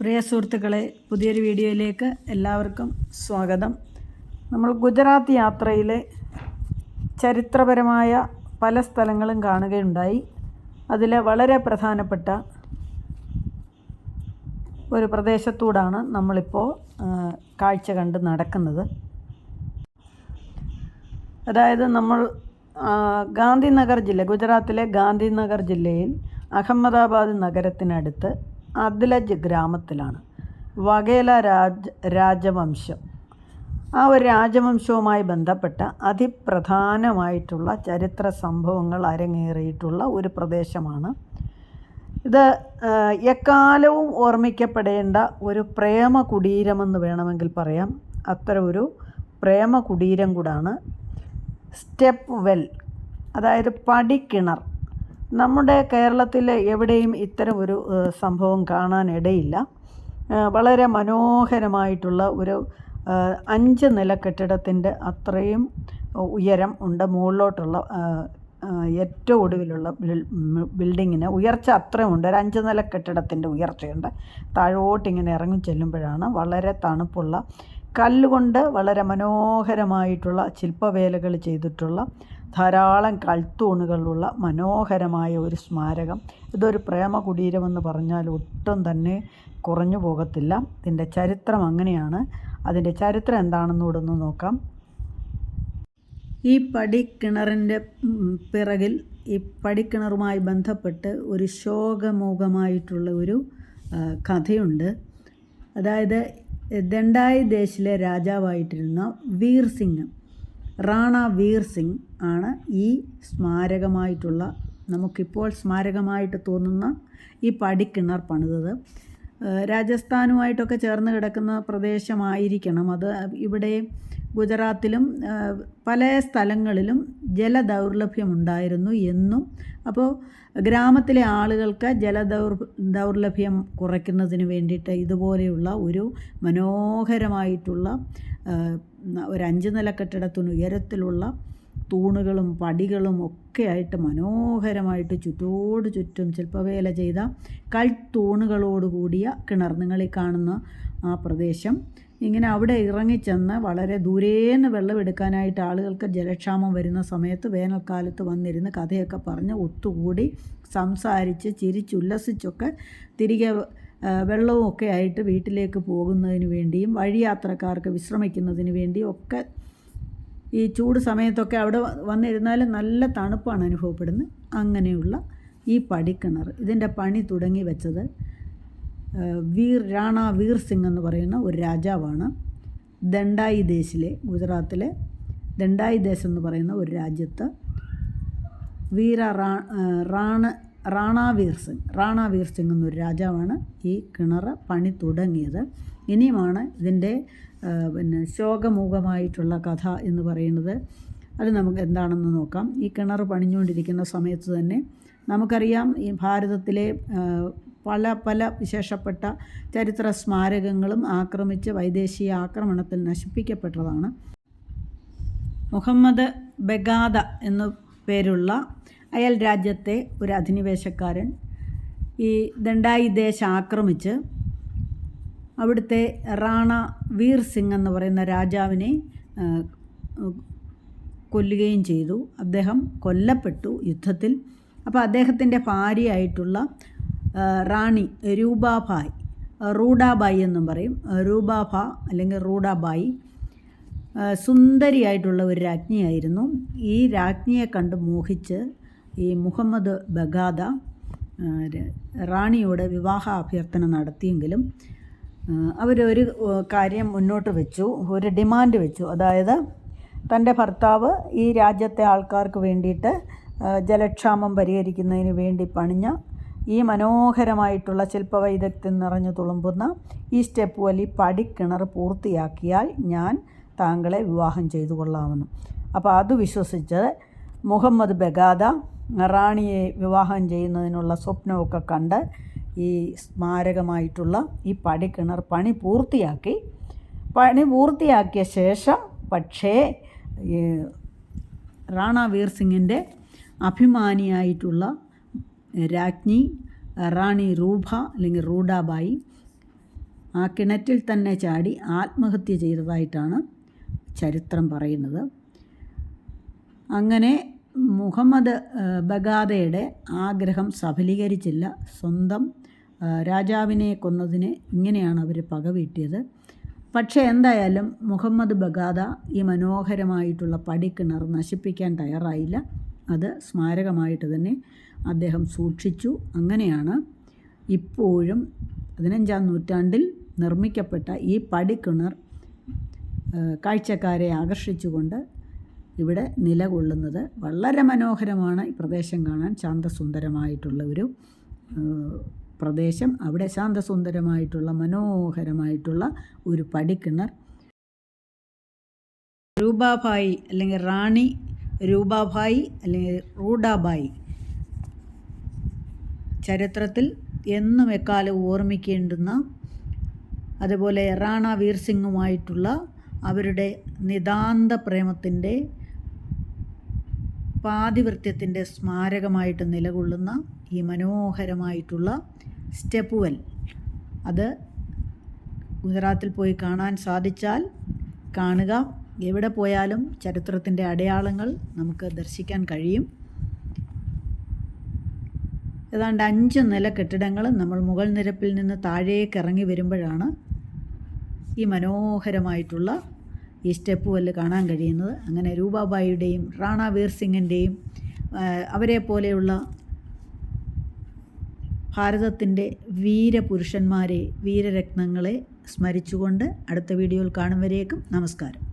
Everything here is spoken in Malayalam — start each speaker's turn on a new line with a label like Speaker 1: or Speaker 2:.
Speaker 1: പ്രിയ സുഹൃത്തുക്കളെ പുതിയൊരു വീഡിയോയിലേക്ക് എല്ലാവർക്കും സ്വാഗതം. നമ്മൾ ഗുജറാത്ത് യാത്രയിലെ ചരിത്രപരമായ പല സ്ഥലങ്ങളും കാണുകയുണ്ടായി. അതിൽ വളരെ പ്രധാനപ്പെട്ട ഒരു പ്രദേശത്തൂടാണ് നമ്മളിപ്പോൾ കാഴ്ച കണ്ട് നടക്കുന്നത്. അതായത് നമ്മൾ ഗാന്ധിനഗർ ജില്ല ഗുജറാത്തിലെ ഗാന്ധിനഗർ ജില്ലയിൽ അഹമ്മദാബാദ് നഗരത്തിനടുത്ത് അദ്ലജ് ഗ്രാമത്തിലാണ്. വഗേല രാജ രാജവംശം. ആ ഒരു രാജവംശവുമായി ബന്ധപ്പെട്ട അതിപ്രധാനമായിട്ടുള്ള ചരിത്ര സംഭവങ്ങൾ അരങ്ങേറിയിട്ടുള്ള ഒരു പ്രദേശമാണ്. ഇത് എക്കാലവും ഓർമ്മിക്കപ്പെടേണ്ട ഒരു പ്രേമ കുടീരമെന്ന് വേണമെങ്കിൽ പറയാം. അത്ര ഒരു പ്രേമ കുടീരം കൂടാണ് സ്റ്റെപ്പ് വെൽ അതായത് പടിക്കിണർ. നമ്മുടെ കേരളത്തിൽ എവിടെയും ഇത്തരം ഒരു സംഭവം കാണാനിടയില്ല. വളരെ മനോഹരമായിട്ടുള്ള ഒരു അഞ്ച് നില കെട്ടിടത്തിന്റെ അത്രയും ഉയരം ഉണ്ട്. മുകളിലോട്ടുള്ള ഏറ്റവും ഒടുവിലുള്ള ബിൽഡിങ്ങിന് ഉയർച്ച അത്രയും ഉണ്ട്. ഒരു അഞ്ച് നില കെട്ടിടത്തിന്റെ ഉയർച്ചയുണ്ട്. താഴോട്ട് ഇങ്ങനെ ഇറങ്ങി ചെല്ലുമ്പോഴാണ് വളരെ തണുപ്പുള്ള കല്ലുകൊണ്ട് വളരെ മനോഹരമായിട്ടുള്ള ശില്പവേലകൾ ചെയ്തിട്ടുള്ള ധാരാളം കൽത്തൂണുകളുള്ള മനോഹരമായ ഒരു സ്മാരകം. ഇതൊരു പ്രേമ കുടീരമെന്ന് പറഞ്ഞാൽ ഒട്ടും തന്നെ കുറഞ്ഞു പോകത്തില്ല. ഇതിന്റെ ചരിത്രം അങ്ങനെയാണ്. അതിന്റെ ചരിത്രം എന്താണെന്ന് ഇവിടെ നോക്കാം. ഈ പടിക്കിണറിന്റെ പിറകിൽ ഈ പടിക്കിണറുമായി ബന്ധപ്പെട്ട് ഒരു ശോകമൂകമായിട്ടുള്ള ഒരു കഥയുണ്ട്. അതായത് ദണ്ഡായി ദേശിലെ രാജാവായിട്ടിരുന്ന വീർ സിംഗ് റാണ വീർ സിംഗ് ആണ് ഈ സ്മാരകമായിട്ടുള്ള നമുക്കിപ്പോൾ സ്മാരകമായിട്ട് തോന്നുന്ന ഈ പടിക്കിണർ പണിതത്. രാജസ്ഥാനുമായിട്ടൊക്കെ ചേർന്ന് കിടക്കുന്ന പ്രദേശമായിരിക്കണം. അത് ഇവിടെ ഗുജറാത്തിലും പല സ്ഥലങ്ങളിലും ജലദൗർലഭ്യമുണ്ടായിരുന്നു എന്നും. അപ്പോൾ ഗ്രാമത്തിലെ ആളുകൾക്ക് ജലദൗർ ദൗർലഭ്യം കുറയ്ക്കുന്നതിന് വേണ്ടിയിട്ട് ഇതുപോലെയുള്ള ഒരു മനോഹരമായിട്ടുള്ള ഒരു അഞ്ച് നില കെട്ടിടത്തിന് ഉയരത്തിലുള്ള തൂണുകളും പടികളും ഒക്കെ ആയിട്ട് മനോഹരമായിട്ട് ചുറ്റോട് ചുറ്റും ശില്പവേല ചെയ്ത കൽത്തൂണുകളോട് കൂടിയ കിണർ. നിങ്ങൾ കാണുന്ന ആ പ്രദേശം ഇങ്ങനെ അവിടെ ഇറങ്ങിച്ചെന്ന് വളരെ ദൂരേന്ന് വെള്ളമെടുക്കാനായിട്ട് ആളുകൾക്ക് ജലക്ഷാമം വരുന്ന സമയത്ത് വേനൽക്കാലത്ത് വന്നിരുന്ന് കഥയൊക്കെ പറഞ്ഞ് ഒത്തുകൂടി സംസാരിച്ച് ചിരിച്ചുല്ലസിച്ചൊക്കെ തിരികെ വെള്ളവും ഒക്കെ ആയിട്ട് വീട്ടിലേക്ക് പോകുന്നതിന് വേണ്ടിയും വഴിയാത്രക്കാർക്ക് വിശ്രമിക്കുന്നതിന് വേണ്ടിയും ഒക്കെ ഈ ചൂട് സമയത്തൊക്കെ അവിടെ വന്നിരുന്നാൽ നല്ല തണുപ്പാണ് അനുഭവപ്പെടുന്നത്. അങ്ങനെയുള്ള ഈ പടിക്കിണർ. ഇതിന്റെ പണി തുടങ്ങി വെച്ചത് വീർ രാണ വീർ സിംഗ് എന്ന് പറയുന്ന ഒരു രാജാവാണ് ദണ്ഡായി ദേശിലെ ഗുജറാത്തിലെ ദണ്ഡായി ദേശം എന്ന് പറയുന്ന ഒരു രാജ്യത്ത് വീര റാണ റാണ വീർ സിംഗ് റാണ വീർ സിംഗ് എന്നൊരു രാജാവാണ് ഈ കിണർ പണി തുടങ്ങിയത്. ഇനിയുമാണ് ഇതിന്റെ പിന്നെ ശോകമൂകമായിട്ടുള്ള കഥ എന്ന് പറയുന്നത്. അത് നമുക്ക് എന്താണെന്ന് നോക്കാം. ഈ കിണർ പണിഞ്ഞുകൊണ്ടിരിക്കുന്ന സമയത്ത് തന്നെ നമുക്കറിയാം ഈ ഭാരതത്തിലെ പല പല വിശേഷപ്പെട്ട ചരിത്ര സ്മാരകങ്ങളും ആക്രമിച്ച് വൈദേശിക ആക്രമണത്തിൽ നശിപ്പിക്കപ്പെട്ടതാണ്. മുഹമ്മദ് ബഗാദ എന്നു പേരുള്ള അയൽ രാജ്യത്തെ ഒരു അധിനിവേശക്കാരൻ ഈ ദണ്ടായി ദേശം ആക്രമിച്ച് അവിടുത്തെ റാണ വീർ സിംഗ് എന്ന് പറയുന്ന രാജാവിനെ കൊല്ലുകയും ചെയ്തു. അദ്ദേഹം കൊല്ലപ്പെട്ടു യുദ്ധത്തിൽ. അപ്പോൾ അദ്ദേഹത്തിന്റെ ഭാര്യയായിട്ടുള്ള റാണി രൂപാഭായ് റൂഡാബായി എന്നും പറയും. രൂപാഭ അല്ലെങ്കിൽ റൂഡാബായി. സുന്ദരിയായിട്ടുള്ള ഒരു രാജ്ഞിയായിരുന്നു. ഈ രാജ്ഞിയെ കണ്ട് മോഹിച്ച് ഈ മുഹമ്മദ് ബഗാദ റാണിയോട് വിവാഹ അഭ്യർത്ഥന നടത്തിയെങ്കിലും അവരൊരു കാര്യം മുന്നോട്ട് വെച്ചു ഒരു ഡിമാൻഡ് വെച്ചു. അതായത് തന്റെ ഭർത്താവ് ഈ രാജ്യത്തെ ആൾക്കാർക്ക് വേണ്ടിയിട്ട് ജലക്ഷാമം പരിഹരിക്കുന്നതിന് വേണ്ടി പണിഞ്ഞ ഈ മനോഹരമായിട്ടുള്ള ശില്പവൈദഗ്ധ്യം നിറഞ്ഞു തുളുമ്പുന്ന ഈ സ്റ്റെപ്പ് വലി പടിക്കിണർ പൂർത്തിയാക്കിയാൽ ഞാൻ താങ്കളെ വിവാഹം ചെയ്തു കൊള്ളാമെന്ന്. അപ്പോൾ അത് വിശ്വസിച്ച് മുഹമ്മദ് ബഗാദ റാണിയെ വിവാഹം ചെയ്യുന്നതിനുള്ള സ്വപ്നമൊക്കെ കണ്ട് ഈ സ്മാരകമായിട്ടുള്ള ഈ പടിക്കിണർ പണി പൂർത്തിയാക്കി. പണി പൂർത്തിയാക്കിയ ശേഷം പക്ഷേ റാണ വീർ സിംഗിന്റെ അഭിമാനിയായിട്ടുള്ള രാജ്ഞി റാണി റൂഭ അല്ലെങ്കിൽ റൂഡാബായി. ആ കിണറ്റിൽ തന്നെ ചാടി ആത്മഹത്യ ചെയ്തതായിട്ടാണ് ചരിത്രം പറയുന്നത്. അങ്ങനെ മുഹമ്മദ് ബഗാദയുടെ ആഗ്രഹം സഫലീകരിച്ചില്ല. സ്വന്തം രാജാവിനെ കൊന്നതിന് ഇങ്ങനെയാണ് അവർ പകവീട്ടിയത്. പക്ഷേ എന്തായാലും മുഹമ്മദ് ബഗാദ ഈ മനോഹരമായിട്ടുള്ള പടിക്കിണർ നശിപ്പിക്കാൻ തയ്യാറായില്ല. അത് സ്മാരകമായിട്ട് തന്നെ അദ്ദേഹം സൂക്ഷിച്ചു. അങ്ങനെയാണ് ഇപ്പോഴും പതിനഞ്ചാം നൂറ്റാണ്ടിൽ നിർമ്മിക്കപ്പെട്ട ഈ പടിക്കിണർ കാഴ്ചക്കാരെ ആകർഷിച്ചുകൊണ്ട് ഇവിടെ നിലകൊള്ളുന്നത് വളരെ മനോഹരമാണ്. ഈ പ്രദേശം കാണാൻ ശാന്തസുന്ദരമായിട്ടുള്ള ഒരു പ്രദേശം. അവിടെ ശാന്തസുന്ദരമായിട്ടുള്ള മനോഹരമായിട്ടുള്ള ഒരു പടിക്കിണർ. രൂപാഭായി അല്ലെങ്കിൽ റാണി രൂപാഭായി അല്ലെങ്കിൽ റൂഡാബായി ചരിത്രത്തിൽ എന്നും എക്കാലവും ഓർമ്മിക്കേണ്ടുന്ന അതുപോലെ റാണ വീർ സിംഗുമായിട്ടുള്ള അവരുടെ നിതാന്ത പ്രേമത്തിന്റെ പാതിവൃത്യത്തിന്റെ സ്മാരകമായിട്ട് നിലകൊള്ളുന്ന ഈ മനോഹരമായിട്ടുള്ള സ്റ്റെപ്പ് വെൽ അത് ഗുജറാത്തിൽ പോയി കാണാൻ സാധിച്ചാൽ കാണുക. എവിടെ പോയാലും ചരിത്രത്തിന്റെ അടയാളങ്ങൾ നമുക്ക് ദർശിക്കാൻ കഴിയും. ഏതാണ്ട് അഞ്ച് നില കെട്ടിടങ്ങൾ നമ്മൾ മുകൾ നിരപ്പിൽ നിന്ന് താഴേക്ക് ഇറങ്ങി വരുമ്പോഴാണ് ഈ മനോഹരമായിട്ടുള്ള ഈ സ്റ്റെപ്പ് വല്ല് കാണാൻ കഴിയുന്നത്. അങ്ങനെ രൂപാബായിയുടെയും റാണ വീർ സിംഗിന്റെയും അവരെ പോലെയുള്ള ഭാരതത്തിന്റെ വീരപുരുഷന്മാരെ വീരരത്നങ്ങളെ സ്മരിച്ചുകൊണ്ട് അടുത്ത വീഡിയോയിൽ കാണും നമസ്കാരം.